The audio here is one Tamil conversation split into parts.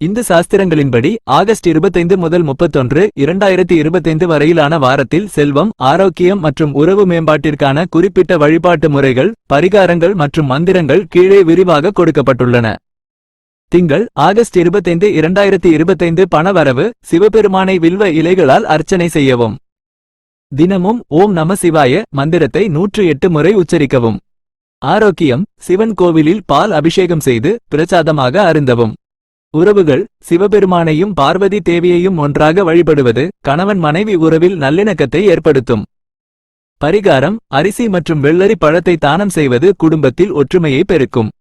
இந்து சாஸ்திரங்களின்படி ஆகஸ்ட் இருபத்தைந்து முதல் முப்பத்தொன்று இரண்டாயிரத்தி இருபத்தைந்து வரையிலான வாரத்தில் செல்வம் ஆரோக்கியம் மற்றும் உறவு மேம்பாட்டிற்கான குறிப்பிட்ட வழிபாட்டு முறைகள் பரிகாரங்கள் மற்றும் மந்திரங்கள் கீழே விரிவாக கொடுக்கப்பட்டுள்ளன. திங்கள் ஆகஸ்ட் இருபத்தைந்து இரண்டாயிரத்தி இருபத்தைந்து பணவரவு சிவபெருமானை வில்வ இலைகளால் அர்ச்சனை செய்யவும். தினமும் ஓம் நம சிவாய மந்திரத்தை நூற்று எட்டு முறை உச்சரிக்கவும். ஆரோக்கியம் சிவன் கோவிலில் பால் அபிஷேகம் செய்து பிரசாதமாக அருந்தவும். உறவுகள் சிவபெருமானையும் பார்வதி தேவியையும் ஒன்றாக வழிபடுவது கணவன் மனைவி உறவில் நல்லிணக்கத்தை ஏற்படுத்தும். பரிகாரம் அரிசி மற்றும் வெள்ளரி பழத்தை தானம் செய்வது குடும்பத்தில் ஒற்றுமையை பெருக்கும்.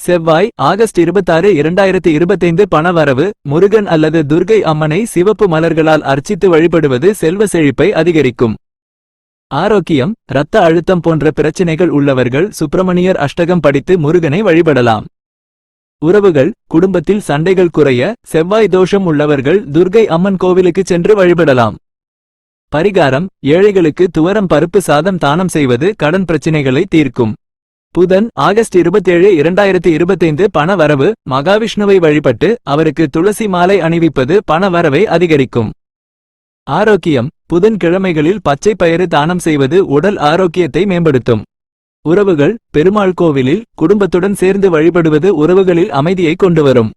செவ்வாய் ஆகஸ்ட் இருபத்தாறு இரண்டாயிரத்தி இருபத்தைந்து பணவரவு முருகன் அல்லது துர்கை அம்மனை சிவப்பு மலர்களால் அர்ச்சித்து வழிபடுவது செல்வ செழிப்பை அதிகரிக்கும். ஆரோக்கியம் இரத்த அழுத்தம் போன்ற பிரச்சினைகள் உள்ளவர்கள் சுப்பிரமணியர் அஷ்டகம் படித்து முருகனை வழிபடலாம். உறவுகள் குடும்பத்தில் சண்டைகள் குறைய செவ்வாய் தோஷம் உள்ளவர்கள் துர்கை அம்மன் கோவிலுக்கு சென்று வழிபடலாம். பரிகாரம் ஏழைகளுக்கு துவரம் பருப்பு சாதம் தானம் செய்வது கடன் பிரச்சினைகளை தீர்க்கும். புதன் ஆகஸ்ட் இருபத்தேழு இரண்டாயிரத்தி இருபத்தைந்து பண வரவு மகாவிஷ்ணுவை வழிபட்டு அவருக்கு துளசி மாலை அணிவிப்பது பண வரவை அதிகரிக்கும். ஆரோக்கியம் புதன் கிழமைகளில் பச்சை பயிறு தானம் செய்வது உடல் ஆரோக்கியத்தை மேம்படுத்தும். உறவுகள் பெருமாள் கோவிலில் குடும்பத்துடன் சேர்ந்து வழிபடுவது உறவுகளில் அமைதியை கொண்டு வரும்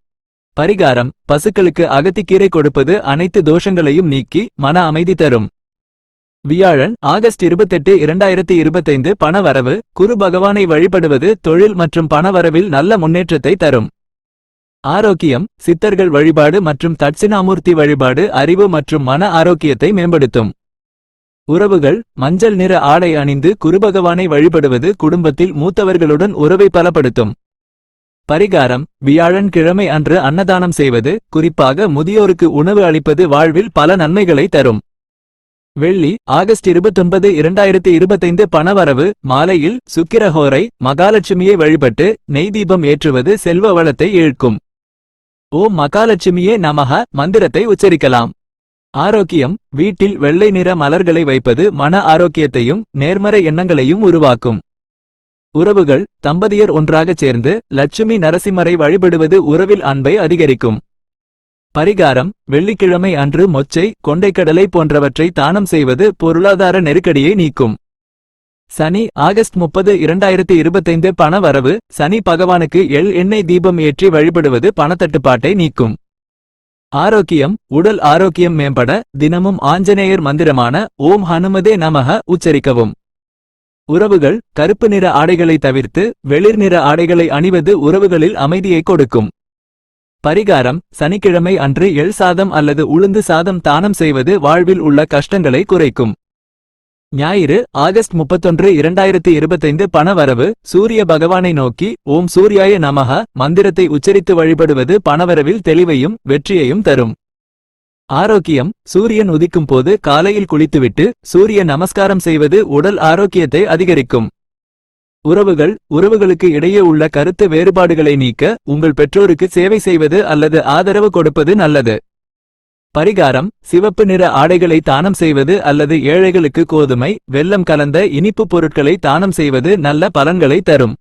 பரிகாரம் பசுக்களுக்கு அகத்திக்கீரை கொடுப்பது அனைத்து தோஷங்களையும் நீக்கி மன அமைதி தரும். வியாழன் ஆகஸ்ட் இருபத்தெட்டு இரண்டாயிரத்தி இருபத்தைந்து பணவரவு குரு பகவானை வழிபடுவது தொழில் மற்றும் பணவரவில் நல்ல முன்னேற்றத்தை தரும். ஆரோக்கியம் சித்தர்கள் வழிபாடு மற்றும் தட்சிணாமூர்த்தி வழிபாடு அறிவு மற்றும் மன ஆரோக்கியத்தை மேம்படுத்தும். உறவுகள் மஞ்சள் நிற ஆடை அணிந்து குருபகவானை வழிபடுவது குடும்பத்தில் மூத்தவர்களுடன் உறவை பலப்படுத்தும். பரிகாரம் வியாழன் கிழமை அன்று அன்னதானம் செய்வது குறிப்பாக முதியோருக்கு உணவு அளிப்பது வாழ்வில் பல நன்மைகளை தரும். வெள்ளி ஆகஸ்ட் இருபத்தொன்பது இரண்டாயிரத்தி இருபத்தைந்து பணவரவு மாலையில் சுக்கிரஹோரை மகாலட்சுமியை வழிபட்டு நெய் தீபம் ஏற்றுவது செல்வ வளத்தை இழுக்கும். ஓம் மகாலட்சுமியே நமக மந்திரத்தை உச்சரிக்கலாம். ஆரோக்கியம் வீட்டில் வெள்ளை நிற மலர்களை வைப்பது மன ஆரோக்கியத்தையும் நேர்மறை எண்ணங்களையும் உருவாக்கும். உறவுகள் தம்பதியர் ஒன்றாகச் சேர்ந்து லட்சுமி நரசிம்மரை வழிபடுவது உறவில் அன்பை அதிகரிக்கும். பரிகாரம் வெள்ளிக்கிழமை அன்று மொச்சை கொண்டைக்கடலை போன்றவற்றை தானம் செய்வது பொருளாதார நெருக்கடியை நீக்கும். சனி ஆகஸ்ட் முப்பது இரண்டாயிரத்தி இருபத்தைந்து பண வரவு சனி பகவானுக்கு எள் எண்ணெய் தீபம் ஏற்றி வழிபடுவது பணத்தட்டுப்பாட்டை நீக்கும். ஆரோக்கியம் உடல் ஆரோக்கியம் மேம்பட தினமும் ஆஞ்சநேயர் மந்திரமான ஓம் ஹனுமதே நமக உச்சரிக்கவும். உறவுகள் கருப்பு நிற ஆடைகளை தவிர்த்து வெளிர் நிற ஆடைகளை அணிவது உறவுகளில் அமைதியை கொடுக்கும். பரிகாரம் சனிக்கிழமை அன்று எள் சாதம் அல்லது உளுந்து சாதம் தானம் செய்வது வாழ்வில் உள்ள கஷ்டங்களை குறைக்கும். ஞாயிறு ஆகஸ்ட் முப்பத்தொன்று இரண்டாயிரத்தி இருபத்தைந்து பணவரவு சூரிய பகவானை நோக்கி ஓம் சூர்யாய நமக மந்திரத்தை உச்சரித்து வழிபடுவது பணவரவில் தெளிவையும் வெற்றியையும் தரும். ஆரோக்கியம் சூரியன் உதிக்கும் போது காலையில் குளித்துவிட்டு சூரிய நமஸ்காரம் செய்வது உடல் ஆரோக்கியத்தை அதிகரிக்கும். உறவுகள் உறவுகளுக்கு இடையே உள்ள கருத்து வேறுபாடுகளை நீக்க உங்கள் பெற்றோருக்கு சேவை செய்வது அல்லது ஆதரவு கொடுப்பது நல்லது. பரிகாரம் சிவப்பு நிற ஆடைகளை தானம் செய்வது அல்லது ஏழைகளுக்கு கோதுமை வெல்லம் கலந்த இனிப்புப் பொருட்களை தானம் செய்வது நல்ல பலன்களை தரும்.